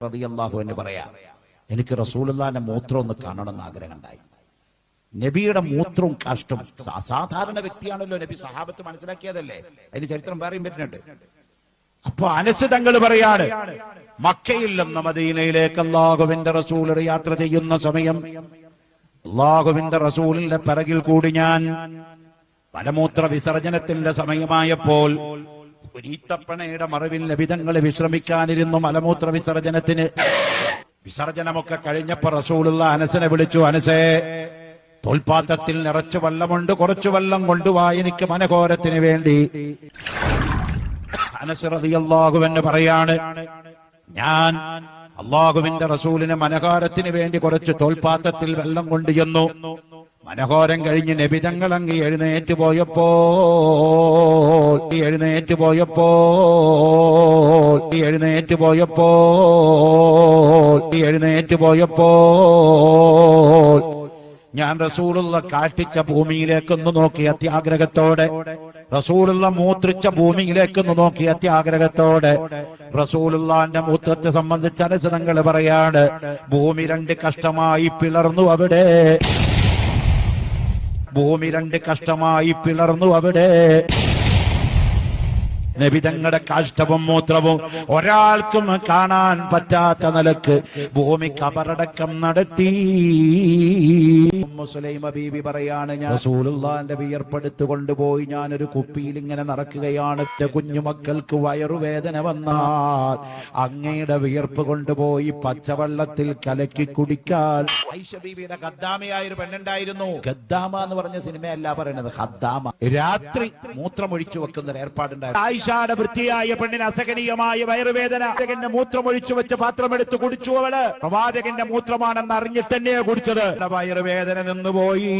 റളിയല്ലാഹു എന്ന് പറയാ എനിക്ക് റസൂലുള്ളാഹിന്റെ മൂത്രം ഒന്ന് കാണണം എന്ന് ആഗ്രഹം ഉണ്ടായി നബിയുടെ മൂത്രവും കാഷ്ടവും സാ- സാധാരണ വ്യക്തിയാണല്ലോ നബി സഹാബത്ത് മനസ്സിലാക്കിയതല്ലേ? അതിന് ചരിത്രം വേറെയും വരുന്നുണ്ട്. അപ്പൊ അനസ് തങ്ങൾ പറയാണ് മക്കയിൽ നിന്ന് മദീനയിലേക്ക് അള്ളാഹുവിന്റെ റസൂൽ യാത്ര ചെയ്യുന്ന സമയം അള്ളാഹുവിന്റെ റസൂലിന്റെ പിറകിൽ കൂടി ഞാൻ മലമൂത്ര വിസർജനത്തിന്റെ സമയമായപ്പോൾ ഈത്തപ്പണയുടെ മറവിൽ ലഭിതങ്ങൾ വിശ്രമിക്കാനിരുന്നു മലമൂത്ര വിസർജനത്തിന്. വിസർജനമൊക്കെ കഴിഞ്ഞപ്പോ റസൂലുള്ള അനസനെ വിളിച്ചു അനസേ തോൽപാത്രത്തിൽ നിറച്ചു വെള്ളമുണ്ട് കുറച്ചു വെള്ളം കൊണ്ടുവാ എനിക്ക് മനഘോരത്തിന് വേണ്ടി. അനസ് റളിയല്ലാഹു എന്ന് പറയാണ് ഞാൻ അള്ളാഹുവിന്റെ റസൂലിന് മനകാരത്തിന് വേണ്ടി കുറച്ച് തോൽപാത്രത്തിൽ വെള്ളം കൊണ്ടു ചെന്നു മനഘോരം കഴിഞ്ഞ് നബിതങ്ങൾ അങ്ങ് എഴുന്നേറ്റ് പോയപ്പോ എഴുന്നേറ്റ് പോയപ്പോ എഴുന്നേറ്റ് പോയപ്പോ എഴുന്നേറ്റ് പോയപ്പോ ഞാൻ റസൂലുള്ള കാട്ടിച്ച ഭൂമിയിലേക്കൊന്ന് നോക്കി അത്യാഗ്രഹത്തോടെ. റസൂലുള്ള മൂത്രിച്ച ഭൂമിയിലേക്കൊന്ന് നോക്കി അത്യാഗ്രഹത്തോടെ. റസൂലുള്ളാന്റെ മൂത്രത്തെ സംബന്ധിച്ച് അനുസരങ്ങൾ പറയാണ് ഭൂമി രണ്ട് കഷ്ടമായി പിളർന്നു അവിടെ. ഭൂമി രണ്ട് കഷ്ടമായി പിളർന്നു അവിടെ. നബിതങ്ങളുടെ കാഷ്ടവും മൂത്രവും ഒരാൾക്കും കാണാൻ പറ്റാത്ത നിലയ്ക്ക് ഭൂമി കബറടക്കം നടത്തി. ബീബി പറയാണ് ഞാൻ റസൂലുള്ളാന്റെ വിയർപ്പെടുത്തു കൊണ്ടുപോയി ഞാനൊരു കുപ്പിയിൽ ഇങ്ങനെ നടക്കുകയാണ്. എന്റെ കുഞ്ഞുമക്കൾക്ക് വയറുവേദന വന്നാൽ അങ്ങയുടെ വിയർപ്പ് കൊണ്ടുപോയി പച്ചവെള്ളത്തിൽ കലക്കി കുടിക്കാൻ. ഐഷ ബീബിയുടെ ഒരു പെണ്ണുണ്ടായിരുന്നു. ഖദ്ദാമ എന്ന് പറഞ്ഞ സിനിമയല്ല പറയുന്നത് ഖദ്ദാമ. രാത്രി മൂത്രമൊഴിച്ചു വെക്കുന്ന ഒരു ഏർപ്പാടുണ്ടായിരുന്നു. ആയിഷയുടെ വൃത്തിയായ പെണ്ണിന് അസഹനീയമായ വയറുവേദന. പ്രവാചകന്റെ മൂത്രമൊഴിച്ചു വെച്ച് പാത്രമെടുത്ത് കുടിച്ചു അവൾ. പ്രവാചകന്റെ മൂത്രമാണെന്ന് അറിഞ്ഞിട്ട് തന്നെയാ കുടിച്ചത്. വയറുവേദന നിന്നുപോയി.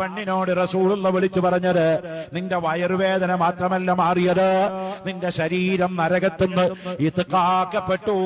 പെണ്ണിനോട് റസൂലുള്ള വിളിച്ചു പറഞ്ഞത് നിന്റെ വയറുവേദന മാത്രമല്ല മാറിയത്. നിന്റെ ശരീരം നരകത്തുനിന്ന് ഇത് കാക്കപ്പെട്ടു